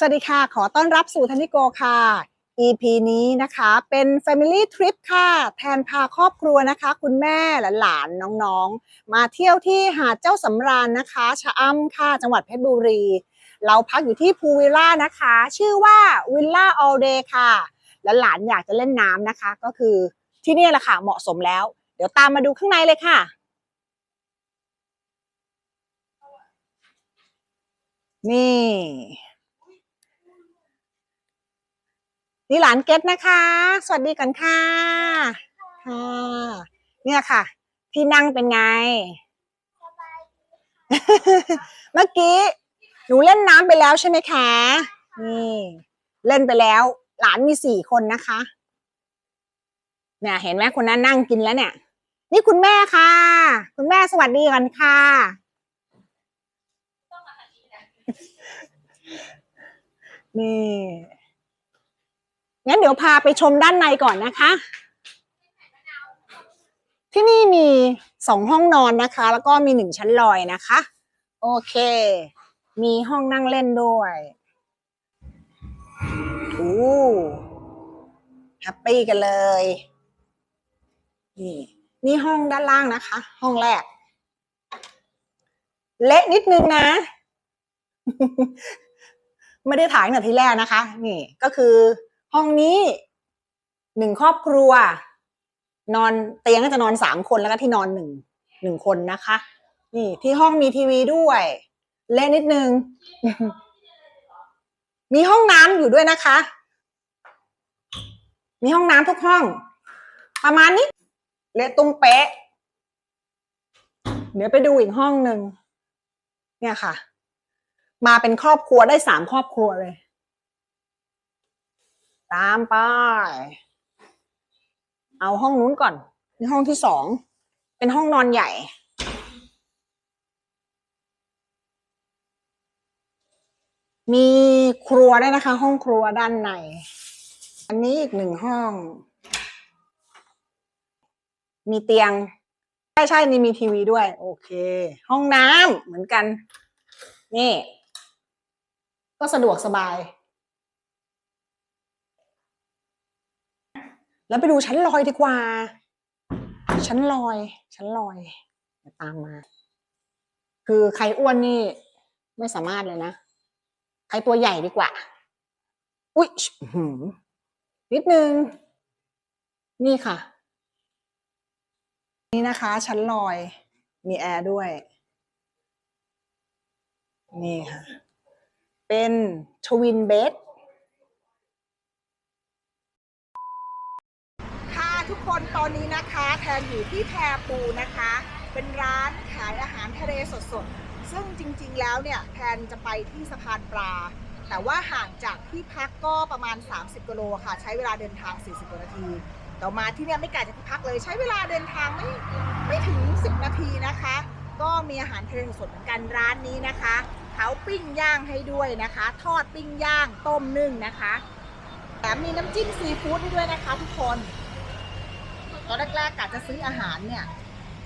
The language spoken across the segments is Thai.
สวัสดีค่ะ ขอต้อนรับสู่ธนิโกค่ะ EP นี้นะคะเป็น Family Trip ค่ะ แทนพาครอบครัวนะคะ คุณแม่หลานน้องๆ มาเที่ยวที่หาดเจ้าสำราญนะคะ ชะอำค่ะ จังหวัดเพชรบุรี เราพักอยู่ที่พูวิลล่านะคะ ชื่อว่าวิลล่า all day ค่ะ และหลานอยากจะเล่นน้ำนะคะ ก็คือที่นี่แหละค่ะ เหมาะสมแล้ว เดี๋ยวตามมาดูข้างในเลยค่ะนี่ นี่หลานเก็ตนะคะ สวัสดีกันค่ะค่ะเนี่ยค่ะ ที่นั่งเป็นไง เมื่อกี้ หนูเล่นน้ำไปแล้วใช่ไหมคะนี่เล่นไปแล้ว หลานมีสี่คนนะคะ เนี่ย เห็นไหมคนนั้นนั่งกินแล้วเนี่ย นี่คุณแม่ค่ะ คุณแม่สวัสดีกันค่ะนี่ งั้นเดี๋ยวพาไปชมด้านในก่อนนะคะ ที่นี่มีสองห้องนอนนะคะ แล้วก็มีหนึ่งชั้นลอยนะคะ โอเค มีห้องนั่งเล่นด้วยโอ้แฮปปี้กันเลย นี่นี่ห้องด้านล่างนะคะ ห้องแรก เละนิดนึงนะ ไม่ได้ถ่ายตั้งแต่ทีแรกนะคะ นี่ก็คือ ห้องนี้หนึ่งครอบครัว นอนเตียงก็จะนอนสามคนแล้วก็ที่นอนหนึ่งหนึ่งคนนะคะ นี่ที่ห้องมีทีวีด้วยเล่นนิดนึง มีห้องน้ำอยู่ด้วยนะคะ มีห้องน้ำทุกห้อง ประมาณนี้เละตุ้งเป๊ะ เดี๋ยวไปดูอีกห้องหนึ่งเนี่ยค่ะ มาเป็นครอบครัวได้สามครอบครัวเลย ตามไป เอาห้องนู้นก่อนนี่ห้องที่สอง เป็นห้องนอนใหญ่ มีครัวได้นะคะ ห้องครัวด้านใน อันนี้อีกหนึ่งห้อง มีเตียง ใช่ใช่นี่มีทีวีด้วย โอเค ห้องน้ำเหมือนกัน นี่ ก็สะดวกสบาย แล้วไปดูชั้นลอยดีกว่า ชั้นลอย ชั้นลอยตามมา คือใครอ้วนนี่ ไม่สามารถเลยนะใครตัวใหญ่ดีกว่า อุ๊ยนิดนึง นี่ค่ะ นี่นะคะ ชั้นลอย มีแอร์ด้วย นี่ค่ะ เป็นทวินเบดค่ะทุกคน ตอนนี้นะคะแทนอยู่ที่แพรปูนะคะ เป็นร้านขายอาหารทะเลสดๆ ซึ่งจริงๆแล้วเนี่ยแทนจะไปที่สะพานปลา แต่ว่าห่างจากที่พักก็ประมาณ 30กิโลค่ะ ใช้เวลาเดินทาง 40กว่านาที ต่อมาที่เนี่ยไม่ไกลจากที่พักเลย ใช้เวลาเดินทางไม่ไม่ถึง 10 นาทีนะคะ ก็มีอาหารทะเลสดเหมือนกันร้านนี้นะคะเขาปิ้งย่างให้ด้วยนะคะ ทอดปิ้งย่างต้มนึ่งนะคะแถมมีน้ำจิ้มซีฟู้ดให้ด้วยนะคะทุกคน ตอนแรกๆกะจะซื้ออาหารเนี่ย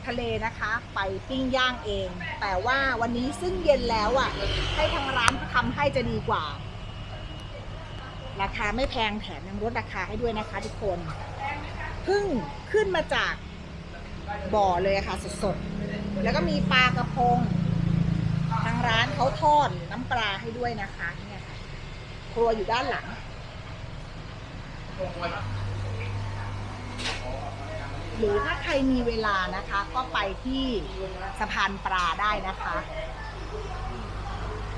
ทะเลนะคะไปปิ้งย่างเอง แต่ว่าวันนี้ซึ่งเย็นแล้วอะให้ทางร้านเขาทำให้จะดีกว่า ราคาไม่แพงแถมยังลดราคาให้ด้วยนะคะทุกคนเพิ่งขึ้นมาจากบ่อเลยค่ะสดๆ แล้วก็มีปลากระพง ทางร้านเขาทอดน้ำปลาให้ด้วยนะคะเนี่ยค่ะครัวอยู่ด้านหลัง หรือถ้าใครมีเวลานะคะ ก็ไปที่สะพานปลาได้นะคะ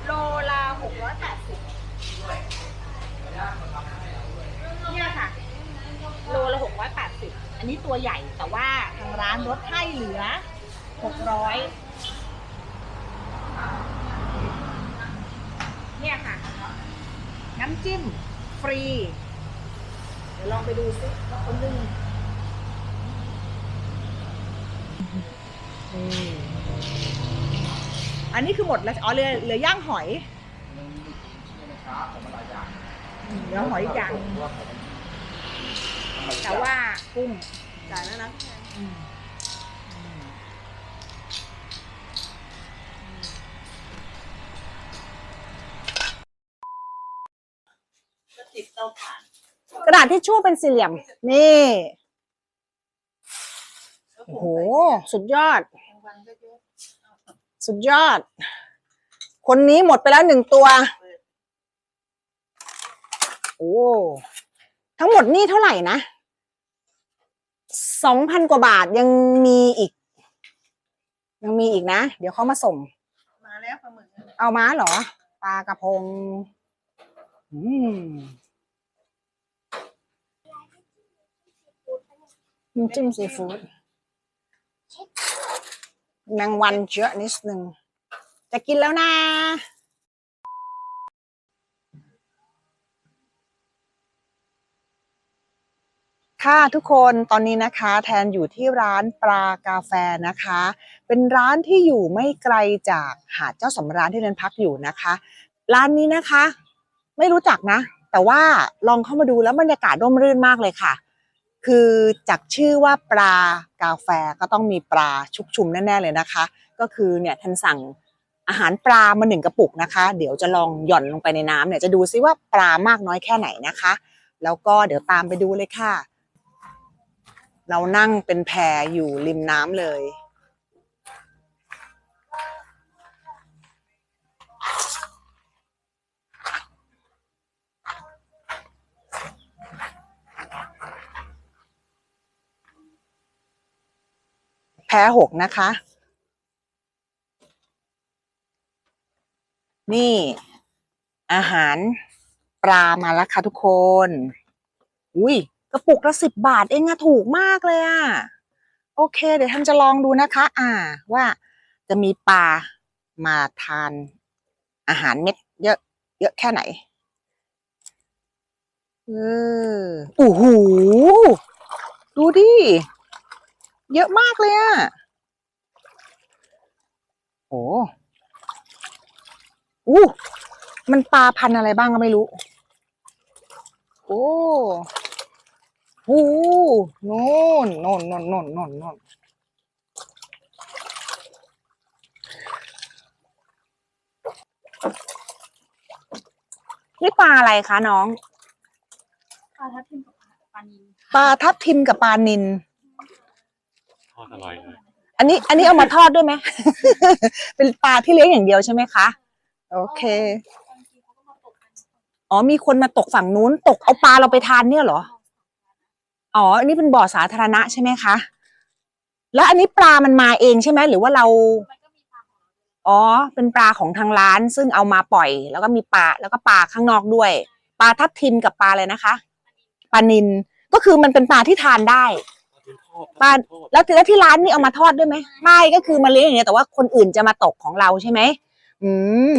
โลละหกร้อยแปดสิบเนี่ยค่ะ โลละหกร้อยแปดสิบอันนี้ตัวใหญ่แต่ว่าทางร้านลดให้เหลือหกร้อยเนี่ยค่ะ น้ำจิ้มฟรี เดี๋ยวลองไปดูซิว่าคนนึง อันนี้คือหมดแล้วอ๋อเหลือเหลือย่างหอยเหลือหอยอีกอย่างหนึ่งแต่ว่ากุ้งจ่ายแล้วนะอืมติดเตาถ่านกระดาษทิชชู่เป็นสี่เหลี่ยม นี่ โอ้โห สุดยอด วันก็เยอะสุดยอด คนนี้หมดไปแล้วหนึ่งตัว โอ้ ทั้งหมดนี่เท่าไหร่นะสองพันกว่าบาทยังมีอีก ยังมีอีกนะ เดี๋ยวเขามาส่ง มาแล้วปลาหมึกเอามาเหรอ ปลากระพง อืมน้ำจิ้มซีฟู้ด แมงวันเยอะนิดนึง จะกินแล้วนะค่ะทุกคนตอนนี้นะคะแทนอยู่ที่ร้านปลากาแฟนะคะ เป็นร้านที่อยู่ไม่ไกลจากหาดเจ้าสำราญที่เรนพักอยู่นะคะ ร้านนี้นะคะ ไม่รู้จักนะ แต่ว่าลองเข้ามาดูแล้วบรรยากาศร่มรื่นมากเลยค่ะ คือจากชื่อว่าปลากาแฟก็ต้องมีปลาชุกชุมแน่ๆเลยนะคะ ก็คือเนี่ยท่านสั่งอาหารปลามาหนึ่งกระปุกนะคะ เดี๋ยวจะลองหย่อนลงไปในน้ำเนี่ยจะดูซิว่าปลามากน้อยแค่ไหนนะคะ แล้วก็เดี๋ยวตามไปดูเลยค่ะ เรานั่งเป็นแพอยู่ริมน้ำเลย พ้หกนะคะ นี่อาหารปลามาแล้วค่ะทุกคน อุ้ยกระปุกละสิบบาทเองอะถูกมากเลยอะโอเค เดี๋ยวท่านจะลองดูนะคะ อ่า ว่าจะมีปลามาทานอาหารเม็ด เยอะเยอะแค่ไหนเออโอ้โหดูดิ เยอะมากเลยอะโอ้อู้มันปลาพันธุ์อะไรบ้างก็ไม่รู้ โอ้โหโน่นโน่นโน่นโน่นโน่นโน่นนี่ปลาอะไรคะน้อง ปลาทับทิมกับปลานิลปลาทับทิมกับปลานินทอ ดอร่อยเลยอันนี้อันนี้เอามาทอดด้วยไหม เป็นปลาที่เลี้ยงอย่างเดียวใช่ไหมคะ โอเค อ๋อมีคนมาตกฝั่งนู้น ตกเอาปลาเราไปทานเนี่ยเหรอ อ๋อ อันนี้เป็นบ่อสาธารณะใช่ไหมคะ แล้วอันนี้ปลามันมาเองใช่ไหมหรือว่าเรา อ๋อ เป็นปลาของทางร้าน ซึ่งเอามาปล่อย แล้วก็มีปลาแล้วก็ปลาข้างนอกด้วย ปลาทับทิมกับปลาอะไรนะคะ ปลานิน ก็คือมันเป็นปลาที่ทานได้ ปลาแล้วแล้วที่ร้านนี่เอามาทอดด้วยไหมไม่ก็คือมาเลี้ยงอย่างเงี้ยแต่ว่าคนอื่นจะมาตกของเราใช่ไหมอืม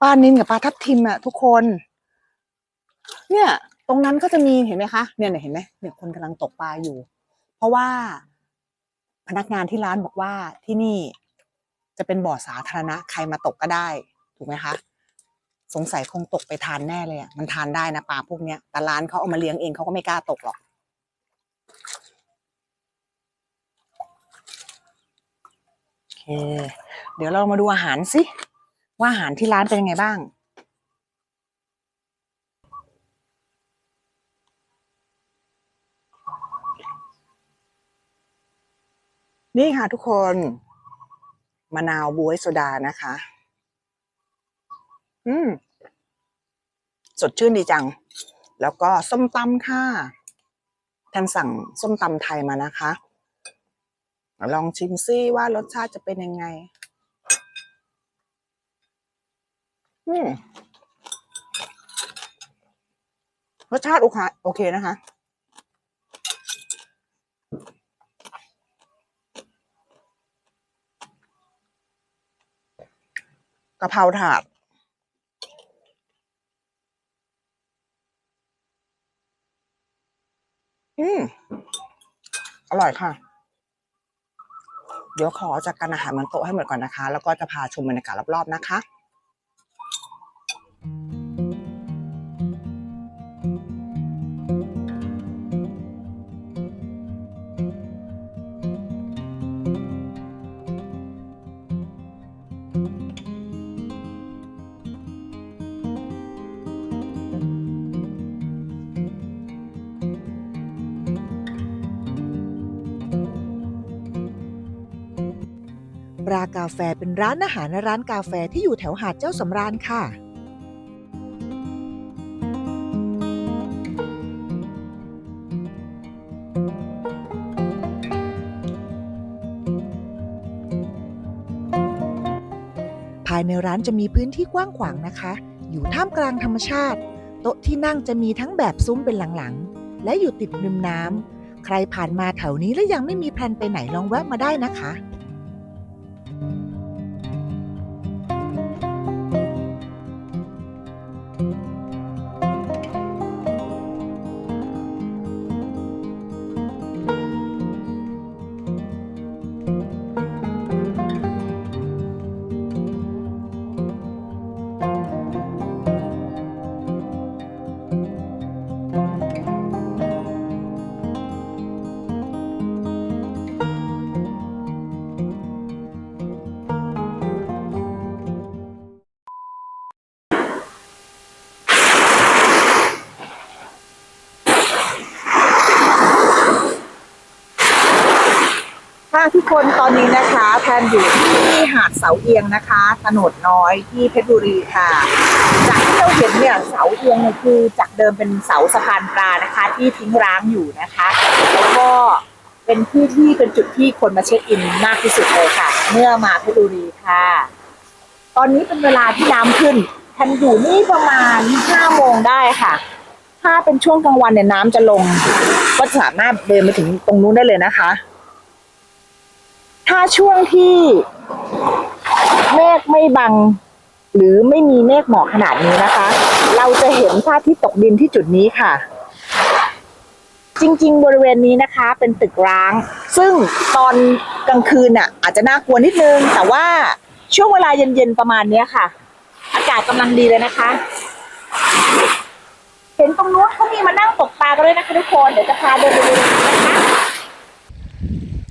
ปลานินกับปลาทับทิมอะทุกคน เนี่ย ตรงนั้นก็จะมีเห็นไหมคะเนี่ยเนี่ยเห็นไหมเนี่ยคนกำลังตกปลาอยู่ เพราะว่า พนักงานที่ร้านบอกว่าที่นี่ จะเป็นบ่อสาธารณะใครมาตกก็ได้ ถูกไหมคะ สงสัยคงตกไปทานแน่เลยอะมันทานได้นะปลาพวกเนี้ยแต่ร้านเขาเอามาเลี้ยงเองเขาก็ไม่กล้าตกหรอกโอเคเดี๋ยวเรามาดูอาหารสิว่าอาหารที่ร้านเป็นยังไงบ้างนี่ค่ะทุกคนมะนาวบวยโซดานะคะ อืม สดชื่นดีจัง แล้วก็ส้มตำค่ะท่านสั่งส้มตำไทยมานะคะ ลองชิมซิว่ารสชาติจะเป็นยังไง อืมรสชาติโอเคโอเคนะคะ กะเพราถาด อืม อ ร่อยค่ะ เดี๋ยวขอจัดการอาหารบนโต๊ะให้หมดก่อนนะคะ แล้วก็จะพาชมบรรยากาศรอบๆนะคะ ปรากาแฟเป็นร้านอาหารและร้านกาแฟที่อยู่แถวหาดเจ้าสำราญค่ะ ภายในร้านจะมีพื้นที่กว้างขวางนะคะ อยู่ท่ามกลางธรรมชาติ โต๊ะที่นั่งจะมีทั้งแบบซุ้มเป็นหลังๆ และอยู่ติดริมน้ำใครผ่านมาแถวนี้และยังไม่มีแพลนไปไหนลองแวะมาได้นะคะ ทุกคนตอนนี้นะคะแพนอยู่ที่หาดเสาเอียงนะคะถนนน้อยที่เพชรบุรีค่ะ จากที่เราเห็นเนี่ยเสาเอียงเนี่ยคือจากเดิมเป็นเสาสะพานปลานะคะ ที่ทิ้งร้างอยู่นะคะแล้วก็เป็นที่ที่เป็นจุดที่คนมาเช็คอินมากที่สุดเลยค่ะ เมื่อมาเพชรบุรีค่ะ ตอนนี้เป็นเวลาที่น้ำขึ้นแพนอยู่นี่ประมาณห้าโมงได้ค่ะถ้าเป็นช่วงกลางวันเนี่ยน้ำจะลง ก็สามารถเดินไปถึงตรงนู้นได้เลยนะคะ ถ้าช่วงที่เมฆไม่บัง หรือไม่มีเมฆหมอกขนาดนี้นะคะ เราจะเห็นพระอาทิตย์ตกดินที่จุดนี้ค่ะ จริง ๆ บริเวณนี้นะคะ เป็นตึกร้าง ซึ่งตอนกลางคืนน่ะ อาจจะน่ากลัวนิดนึง แต่ว่าช่วงเวลาเย็นๆประมาณเนี้ยค่ะ อากาศกำลังดีเลยนะคะ เห็นตรงนู้นเขามีมานั่งตกปลากันด้วยนะคะทุกคน เดี๋ยวจะพาเดินไปดูนะคะ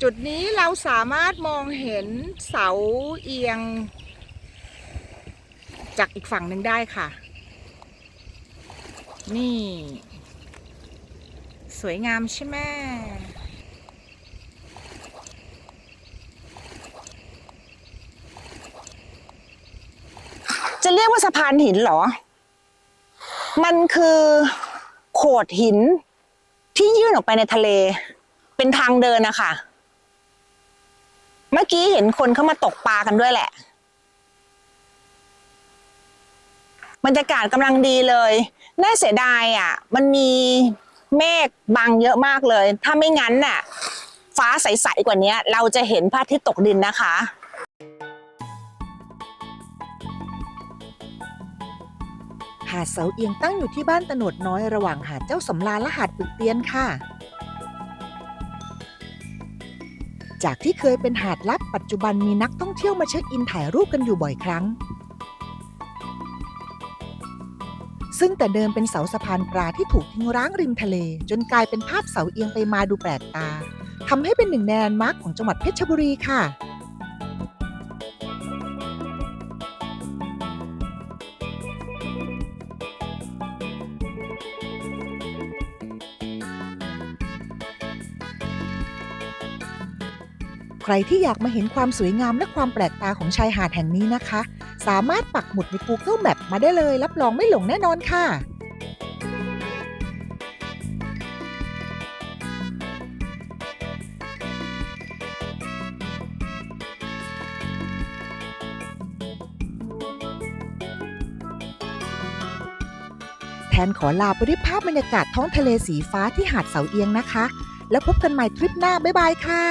จุดนี้เราสามารถมองเห็นเสาเอียง จากอีกฝั่งหนึ่งได้ค่ะ นี่ สวยงามใช่ไหมจะเรียกว่าสะพานหินเหรอ มันคือโขดหินที่ยื่นออกไปในทะเล เป็นทางเดินนะคะ เมื่อกี้เห็นคนเข้ามาตกปลากันด้วยแหละบรรยากาศกำลังดีเลย น่าเสียดายอะ มันมีเมฆบังเยอะมากเลย ถ้าไม่งั้นน่ะ ฟ้าใสๆกว่านี้เราจะเห็นพระอาทิตย์ตกดินนะคะ หาดเสาเอียงตั้งอยู่ที่บ้านตโนดน้อยระหว่างหาดเจ้าสำราญและหาดปึกเตียนค่ะ จากที่เคยเป็นหาดลับปัจจุบันมีนักท่องเที่ยวมาเช็คอินถ่ายรูปกันอยู่บ่อยครั้ง ซึ่งแต่เดิมเป็นเสาสะพานปลาที่ถูกทิ้งร้างริมทะเล จนกลายเป็นภาพเสาเอียงไปมาดูแปลกตาทำให้เป็นหนึ่งในแลนด์มาร์คของจังหวัดเพชรบุรีค่ะ ใครที่อยากมาเห็นความสวยงามและความแปลกตาของชายหาดแห่งนี้นะคะ สามารถปักหมุดใน Google Map มาได้เลย รับรองไม่หลงแน่นอนค่ะแทนขอลาไปด้วยภาพบรรยากาศท้องทะเลสีฟ้าที่หาดเสาเอียงนะคะ แล้วพบกันใหม่ทริปหน้า บ๊ายบายค่ะ